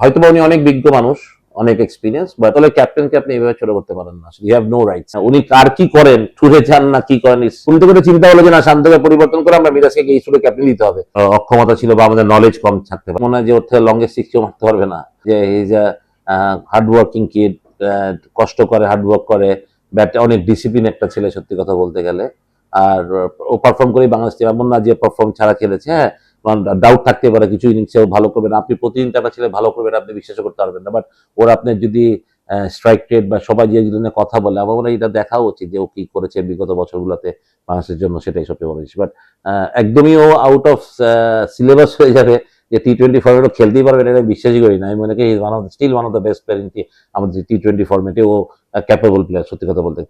হয়তো বা উনি অনেক বিজ্ঞ মানুষ অনেক এক্সপিরিয়েন্স বাট তাহলে ক্যাপ্টেনকে আপনি এভাবে ছোট করতে পারেন না। ইউ হ্যাভ নো রাইটস উনি কার কি করেন ট্যুরে যান না কি করেন উনি তো করে চিন্তা হলো যে না শান্তকে পরিবর্তন করে আমরা মিরাজকে এই ট্যুরে ক্যাপ্টেন দিতে হবে। অক্ষমতা ছিল বা আমাদের নলেজ কম থাকতে পারে। মনে হয় যে ওর থেকে লঙ্গেস্ট সিক্স মারতে পারবে না। যে ইজ হার্ড ওয়ার্কিং কিড কষ্ট করে হার্ড ওয়ার্ক করে ব্যাট অনেক ডিসিপ্লিন একটা ছেলে সত্যি কথা বলতে গেলে। আর ও পারফর্ম করেই বাংলাদেশ team, এমন না যে পারফর্ম ছাড়া খেলেছে। হ্যাঁ ডাউট থাকতে পারে, কিছু ইনিংসেও ভালো করবেন আপনি প্রতিদিন একটা ছেলে ভালো করবেন, আপনি বিশ্বাস করতে পারবেন না। বাট ওর আপনার যদি স্ট্রাইক রেট বা সবাই যেগুলো নিয়ে কথা বলে আমার মনে হয় এটা দেখা উচিত যে ও কি করেছে বিগত বছরগুলোতে বাংলাদেশের জন্য, সেটাই সবচেয়ে বড় জিনিস। বাট একদমই ও আউট অফ সিলেবাস হয়ে যাবে যে টি টোয়েন্টি ফর্মেটও খেলতেই পারবে এটা বিশ্বাসই করি না। আমি মনে করি one of still one of the best player in আমাদের টি টোয়েন্টি ফর্মেটে ও ক্যাপেবল প্লেয়ার সত্যি কথা বলতে।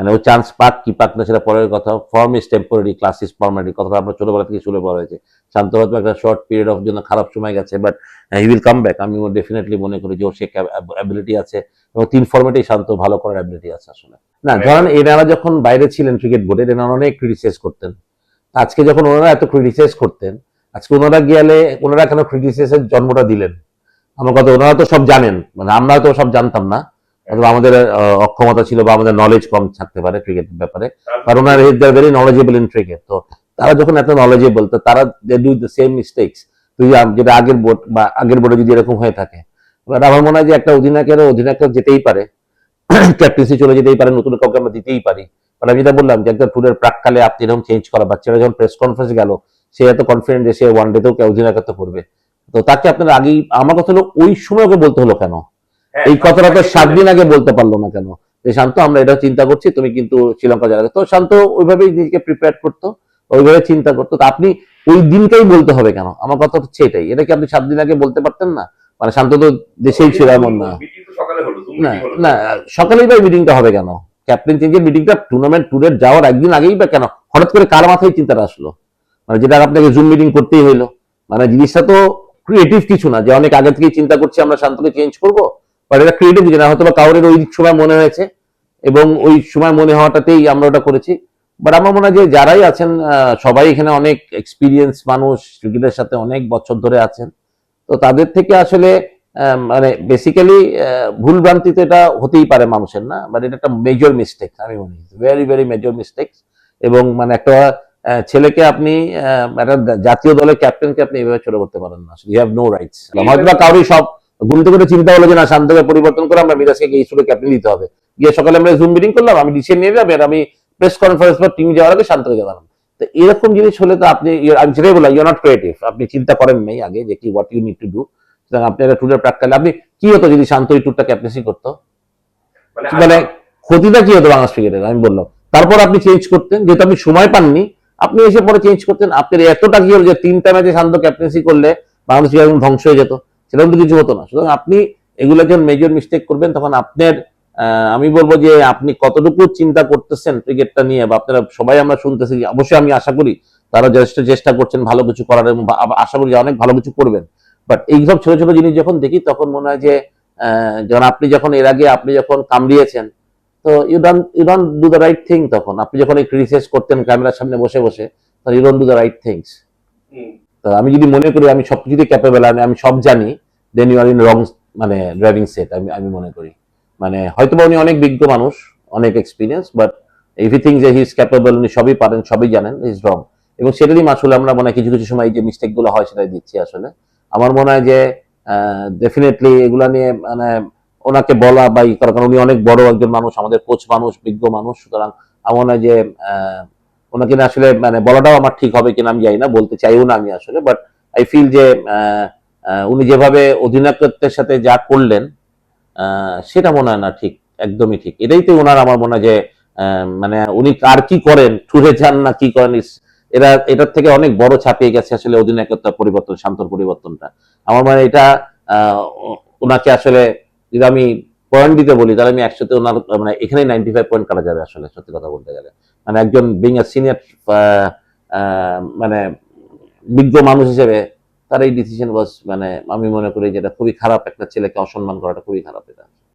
মানে ও চান্স পাক কি পাক না সেটা পরের কথা। Form is temporary class is permanent কথাটা আমরা ছোটবেলা থেকে শুনে বলা হয়েছে। শান্ত হয়তো একটা শর্ট পিরিয়ড অফ জন্য খারাপ সময় গেছে but he will come back আমি ডেফিনেটলি মনে করি যে ওর সে অ্যাবিলিটি আছে এবং তিন ফর্মেটেই শান্ত ভালো করার অ্যাবিলিটি আছে আসলে। না ধরেন এনারা যখন বাইরে ছিলেন ক্রিকেট বোর্ডে এনারা অনেক ক্রিটিসাইজ করতেন। আজকে যখন ওনারা এত ক্রিটিসাইজ করতেন আজকে ওনারা গেলে ওনারা কেন ক্রিটিসাইজের জন্মটা দিলেন? আমার কথা ওনারা তো সব জানেন। মানে আমরা তো সব জানতাম না। অথবা আমাদের অক্ষমতা ছিল বা আমাদের নলেজ কম থাকতে পারে ক্রিকেটের ব্যাপারে। কারণ are very knowledgeable in cricket তো তারা যখন এত নলেজেবল তো তারা they do the same mistakes তুই যেটা আগের বোর্ড বা আগের বোর্ডে যদি এরকম হয়ে থাকে। এবার আমার মনে হয় যে একটা অধিনায়কের অধিনায়ক যেতেই পারে। ক্যাপ্টেন্সি চলে যেতেই পারে, নতুন কাউকে আমরা দিতেই পারি। মানে আমি যেটা বললাম যে একটা ট্যুরের প্রাককালে আপনি এরকম চেঞ্জ করা বাচ্চারা যখন প্রেস কনফারেন্স গেল, সে এত কনফিডেন্ট যে সে ওয়ান ডেতেও অধিনায়কত্ব করবে। তো তাকে আপনার আগেই আমার কথা হলো ওই সময় ওকে বলতে হলো কেন? এই কথাটা তো সাত দিন আগে বলতে পারল না কেন? যে শান্ত আমরা এটা চিন্তা করছি তুমি কিন্তু শ্রীলঙ্কা যাবে। তো শান্ত ওইভাবেই নিজেকে প্রিপেয়ার করতো ওইভাবে চিন্তা করতো। তো আপনি ওই দিনটাই বলতে হবে কেন? আমার কথা হচ্ছে এটাই। এটা কি আপনি সাত দিন আগে বলতে পারতেন না? মানে শান্ত তো দেশেই ছিল এমন না। না না সকালেই বা মিটিংটা হবে কেন? ক্যাপ্টেন চেঞ্জের মিটিংটা টুর্নামেন্ট ট্যুরের যাওয়ার একদিন আগেই বা কেন? হঠাৎ করে কার মাথায় চিন্তাটা আসলো? মানে যেটা আপনাকে জুম মিটিং করতেই হইল। মানে জিনিসটা তো ক্রিয়েটিভ কিছু না। যে অনেক আগে থেকেই চিন্তা করছি আমরা শান্তকে চেঞ্জ করব? বাট এটা ক্রিয়েটিভ কিছু না হয়তো বা কাউরের ওই সময় মনে হয়েছে এবং ওই সময় মনে হওয়াটাতেই আমরা ওটা করেছি। বাট আমার মনে হয় যে যারাই আছেন সবাই এখানে অনেক এক্সপিরিয়েন্স মানুষ ক্রিকেটের সাথে অনেক বছর ধরে আছেন। তো তাদের থেকে আসলে মানে বেসিক্যালি ভুল ভ্রান্তি তো এটা হতেই পারে মানুষের না? বাট এটা একটা মেজর মিস্টেক আমি মনে করি। ভেরি ভেরি মেজর মিস্টেক এবং মানে একটা ছেলেকে আপনি একটা জাতীয় দলের ক্যাপ্টেনকে আপনি এভাবে ছোট করতে পারেন না। ইউ হ্যাভ নো রাইটস হয়তো বা কারোই সব ঘুম থেকে চিন্তা হলো যে না শান্তকে পরিবর্তন করে আমরা মিরাজকে এই স্টুডে ক্যাপ্টেন দিতে হবে। গিয়ে সকালে আমরা জুম মিটিং করলাম আমি ডিসিশন নিয়ে যাবে আর আমি প্রেস কনফারেন্স বা টিম যাওয়ার আগে শান্তকে জানালাম তো এরকম জিনিস হলে তো আপনি আমি সেটাই বললাম ইউ নট ক্রিয়েটিভ আপনি চিন্তা করেন নাই আগে যে কি what you need to do সুতরাং আপনি একটা ট্যুরের প্রাককালে আপনি কি হতো যদি শান্ত এই ট্যুরটা ক্যাপ্টেন্সি করতো? মানে মানে ক্ষতিটা কি হতো বাংলাদেশ ক্রিকেটের আমি বললাম। তারপর আপনি চেঞ্জ করতেন যেহেতু আপনি সময় পাননি আপনি এসে পরে চেঞ্জ করতেন আপনার এতটা কি হলো যে তিনটা ম্যাচে শান্ত ক্যাপ্টেন্সি করলে বাংলাদেশ ধ্বংস হয়ে যেত? সেরকম তো কিছু হতো না। সুতরাং আপনি এগুলো যখন মেজর মিস্টেক করবেন, তখন আপনার আমি বলব যে আপনি কতটুকু চিন্তা করতেছেন ক্রিকেটটা নিয়ে বা আপনারা সবাই আমরা শুনতেছি, অবশ্যই আমি আশা করি তারা যথেষ্ট চেষ্টা করছেন ভালো কিছু করার এবং আশা করি অনেক ভালো কিছু করবেন। বাট এইসব ছোট ছোট জিনিস যখন দেখি, তখন মনে হয় যে যখন আপনি যখন এর আগে আপনি যখন কামড়িয়েছেন, তো you don't you don't do the right thing তখন। আপনি যখন এই ক্রিটিসাইজ করতেন ক্যামেরার সামনে বসে বসে, তখন you don't do the right things তো আমি যদি মনে করি আমি সবকিছুতে ক্যাপেবল আমি আমি সব জানি দেন ইউ আর ইন রং মানে ড্রাইভিং সেট আমি আমি মনে করি। মানে হয়তো উনি অনেক বিজ্ঞ মানুষ, অনেক এক্সপিরিয়েন্স বাট এভরিথিং যে হি ইজ ক্যাপেবল উনি সবই পারেন, সবই জানেন ইজ রং এবং সেটারই আসলে আমরা মনে কিছু কিছু সময় যে মিস্টেকগুলো হয় সেটাই দিচ্ছি আসলে। আমার মনে হয় যে ডেফিনেটলি এগুলা নিয়ে মানে ওনাকে বলা বা ই করা, কারণ উনি অনেক বড় একজন মানুষ, আমাদের কোচ মানুষ, বিজ্ঞ মানুষ, সুতরাং আমার মনে হয় যে ওনাকে না আসলে মানে বলাটাও আমার ঠিক হবে কিনা আমি জানি না, বলতে চাইও না আমি আসলে বাট আই ফিল যে উনি যেভাবে অধিনায়কত্বের সাথে যা করলেন সেটা মনে হয় না ঠিক, একদমই ঠিক। এটাই তো ওনার আমার মনে হয় যে মানে উনি কার কি করেন ট্যুরে যান না কি করেন এরা, এটার থেকে অনেক বড় ছাপিয়ে গেছে আসলে অধিনায়কত্ব পরিবর্তন, শান্তর পরিবর্তনটা। আমার মানে এটা ওনাকে আসলে, যদি আমি পয়েন্ট দিতে বলি, তাহলে আমি একসাথে ওনার মানে এখানে নাইনটি ফাইভ পয়েন্ট কাটা যাবে আসলে, সত্যি কথা বলতে গেলে। মানে একজন বিং এ সিনিয়র মানে বিজ্ঞ মানুষ হিসেবে তার এই ডিসিশন ওয়াজ মানে আমি মনে করি যেটা খুবই খারাপ একটা ছেলেকে অসম্মান করাটা খুবই খারাপ এটা।